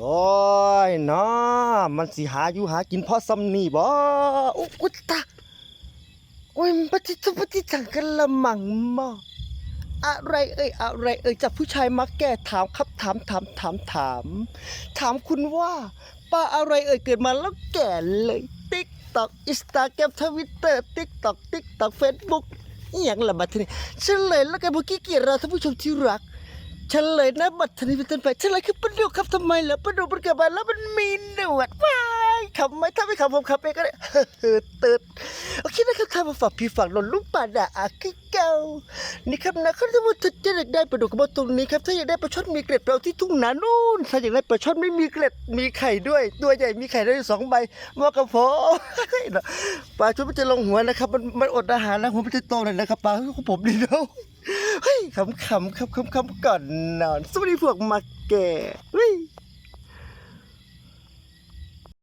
โอ้ยเนาะมันสิหาอยู่หากินเพราะซ้ำนี่บ่อุยอุยตาโอ้ยปฏิจปฏิจังกันละมังมออะไรเอ่ยอะไรเอ่ยจากผู้ชายมักแก่ถามครับถามถามถามถาม ถามคุณว่าป้าอะไรเอ่ยเกิดมาแล้วแก่เลยติ๊กตอกอินสตาแกรมทวิตเตอร์ติ๊กตอกติ๊กตอกเฟซบุ๊กอย่างละบัดทีนี้เฉลยแล้วกันพวกขี้เกียจเราท่านผู้ชมที่รัก เฉลยนะบัตรนี้เป็นต้นไปเฉลยคือปลาดุกครับทำไมล่ะปลาดุกมันเกิดมาแล้วมันมีหนวดว้ายขับไหมถ้าไม่ขับผมขับเองก็ได้เฮ้อตืดโอเคนะครับท่ามาฝากพี่ฝากหล่นลูกป่าด่าอาคือเกานี่ครับนะถ้าว่าถ้าจะอยากได้ปลาดุกก็มาตรงนี้ครับถ้าอยากได้ปลาช่อนมีเกล็ดเราที่ทุ่งนานู่นถ้าอยากได้ปลาช่อนไม่มีเกล็ดมีไข่ด้วยตัวใหญ่มีไข่ด้วยสองใบมากับผมปลาช่อนมันจะลงหัวนะครับ มันมันอดอาหารแล้วหัวมันจะโตหน่อยนะครับปลาของผมดีเนาะ ขำๆครับขำๆก่อนนอนสวัสดีพวกมาแก่